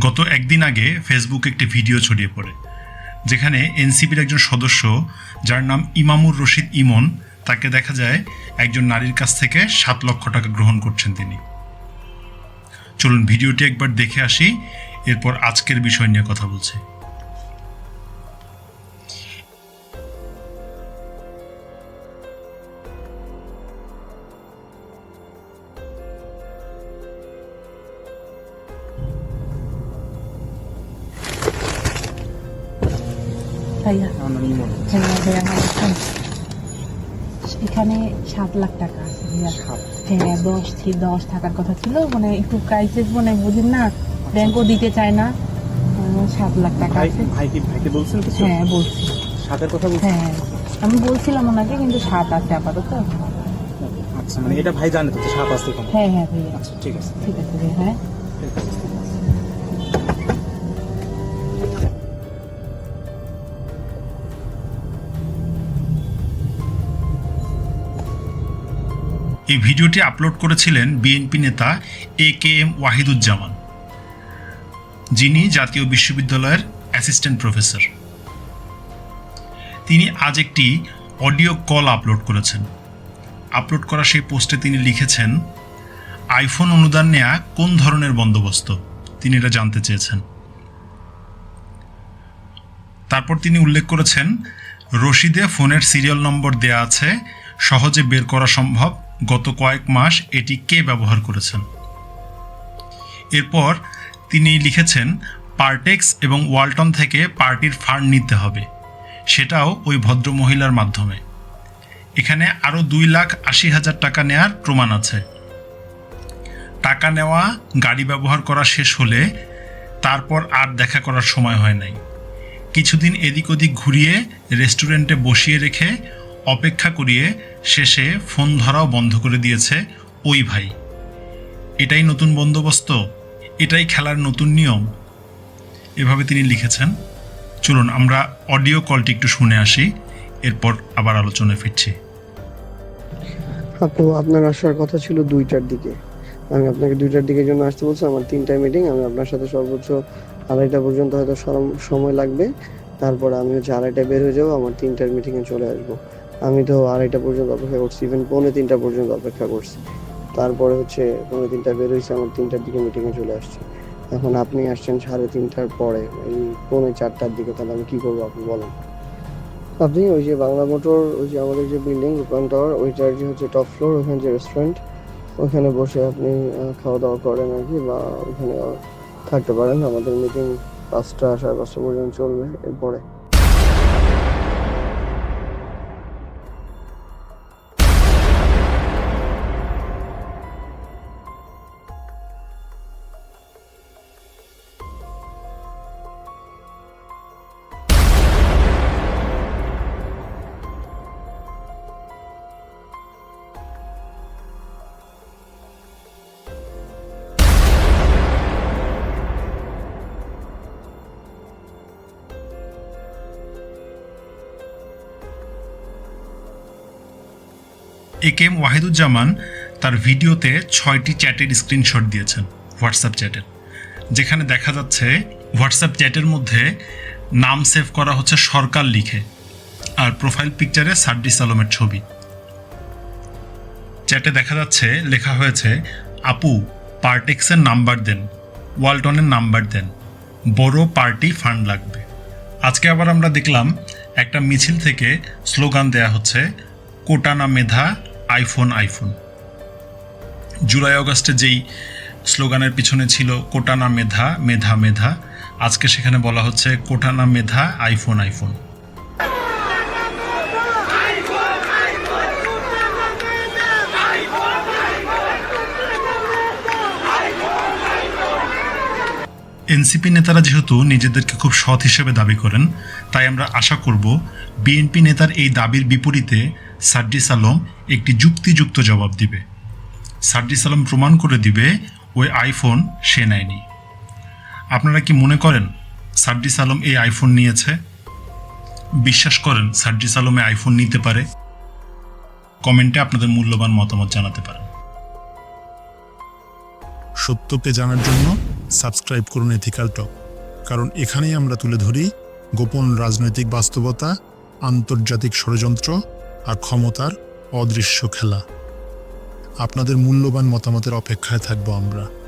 গত একদিন আগে ফেসবুক একটি ভিডিও ছড়িয়ে পড়ে, যেখানে এনসিপির একজন সদস্য, যার নাম ইমামুর রশিদ ইমন, তাকে দেখা যায় একজন নারীর কাছ থেকে সাত লক্ষ টাকা গ্রহণ করছেন তিনি। চলুন ভিডিওটি একবার দেখে আসি, এরপর আজকের বিষয় নিয়ে কথা বলছি। ভাইয়া। হ্যাঁ এখানে সাত লাখ টাকা আছে ভাইয়া। হ্যাঁ দশ ছিল দশ টাকার কথা ছিল মানে একটু ক্রাইসিস মানে বুঝেন না ব্যাংকও দিতে চায় না সাত লাখ টাকা আছে ভাই কি ভাইকে বলছেন হ্যাঁ বলছি। সাতের কথা বলছেন? হ্যাঁ আমি বলছিলাম ওনাকে কিন্তু সাত আছে আপাতত। আচ্ছা মানে এটা ভাই জানে তো সাত কম হ্যাঁ হ্যাঁ ভাইয়া। আচ্ছা ঠিক আছে। ঠিক আছে হ্যাঁ। এই ভিডিওটি আপলোড করেছিলেন বিএনপি নেতা এ কে এম ওয়াহিদুজ্জামান, যিনি জাতীয় বিশ্ববিদ্যালয়ের অ্যাসিস্ট্যান্ট প্রফেসর। তিনি আজ একটি অডিও কল আপলোড করেছেন। আপলোড করা সেই পোস্টে তিনি লিখেছেন, আইফোন অনুদান নেয়া কোন ধরনের বন্দোবস্ত? তিনি এটা জানতে চেয়েছেন। তারপর তিনি উল্লেখ করেছেন, রশিদে ফোনের সিরিয়াল নম্বর দেয়া আছে, সহজে বের করা সম্ভব গত কয়েক মাস এটি কে ব্যবহার করেছেন? এরপর তিনি লিখেছেন, পার্টেক্স এবং ওয়ালটন থেকে পার্টির ফান্ড নিতে হবে। সেটাও ওই ভদ্র মহিলার মাধ্যমে। এখানে আরও দুই লাখ আশি হাজার টাকা নেয়ার প্রমাণ আছে। টাকা নেওয়া, গাড়ি ব্যবহার করা শেষ হলে তারপর আর দেখা করার সময় হয় নাই। কিছুদিন এদিক ওদিক ঘুরিয়ে রেস্টুরেন্টে বসিয়ে রেখে অপেক্ষা করিয়ে শেষে ফোন ধরাও বন্ধ করে দিয়েছে ওই ভাই। এটাই নতুন বন্দোবস্ত, এটাই খেলার নতুন নিয়ম। এভাবে তিনি লিখেছেন। চলুন, আমরা অডিও কলটি একটু শুনে আসি, এরপর আবার আলোচনায় ফিরছি। আপু, আপনার আসার কথা ছিল দুইটার দিকে। আমি আপনাকে দুইটার দিকে জন্য আসতে বলছি, আমার তিনটায় মিটিং আমি আপনার সাথে সর্বোচ্চ আড়াইটা পর্যন্ত হয়তো সময় লাগবে। তারপরে আমি হচ্ছে আড়াইটা বের হয়ে যাব, আমার তিনটার মিটিংয়ে চলে আসব। আমি তো আড়াইটা পর্যন্ত অপেক্ষা করছি ইভেন পৌনে তিনটা পর্যন্ত অপেক্ষা করছি। তারপরে হচ্ছে পৌনে তিনটা বের হয়েছে, আমার তিনটার দিকে মিটিংয়ে চলে আসছে। এখন আপনি আসছেন সাড়ে তিনটার পরে, এই পৌনে চারটার দিকে, তাহলে আমি কী করব আপনি বলেন। আপনি ওই যে বাংলা মোটর, ওই যে আমাদের যে বিল্ডিং রূপায়ণ টাওয়ার ওইটার যে হচ্ছে টপ ফ্লোর ওখানে যে রেস্টুরেন্ট ওখানে বসে আপনি খাওয়া দাওয়া করেন আর কি, বা ওখানে থাকতে পারেন। আমাদের মিটিং পাঁচটা, সাড়ে পাঁচটা পর্যন্ত চলবে এরপরে। এ কে এম ওয়াহিদুজ্জামান তার ভিডিওতে ছয়টি চ্যাটের স্ক্রিনশট দিয়েছেন, হোয়াটসঅ্যাপ চ্যাটের। যেখানে দেখা যাচ্ছে হোয়াটসঅ্যাপ চ্যাটের মধ্যে নাম সেভ করা হচ্ছে সরকার লিখে আর প্রোফাইল পিকচারে সার্ডিস আলমের ছবি। চ্যাটে দেখা যাচ্ছে, লেখা হয়েছে, আপু, পার্টেক্সের নাম্বার দেন, ওয়ালটনের নাম্বার দেন, বড় পার্টি ফান্ড লাগবে। আজকে আবার আমরা দেখলাম একটা মিছিল থেকে স্লোগান দেয়া হচ্ছে কোটানা মেধা আইফোন আইফোন জুলাই অগাস্টে যেই স্লোগানের পিছনে ছিল কোটানা মেধা মেধা মেধা, আজকে সেখানে বলা হচ্ছে কোটানা মেধা আইফোন আইফোন এনসিপি নেতারা যেহেতু নিজেদেরকে খুব সৎ হিসেবে দাবি করেন, তাই আমরা আশা করব বিএনপি নেতার এই দাবির বিপরীতে সার্জিস আলম একটি যুক্তিযুক্ত জবাব দিবে। সার্জিস আলম প্রমাণ করে দিবে, ওই আইফোন সে নেয়নি। আপনারা কি মনে করেন সার্জিস আলম এই আইফোন নিয়েছে? বিশ্বাস করেন সার্জিস আলমে আইফোন নিতে পারে? কমেন্টে আপনাদের মূল্যবান মতামত জানাতে পারেন। সত্যকে জানার জন্য সাবস্ক্রাইব করুন এথিক্যাল টক কারণ এখানেই আমরা তুলে ধরি গোপন রাজনৈতিক বাস্তবতা, আন্তর্জাতিক ষড়যন্ত্র আর ক্ষমতার অদৃশ্য খেলা। আপনাদের মূল্যবান মতামতের অপেক্ষায় থাকব আমরা।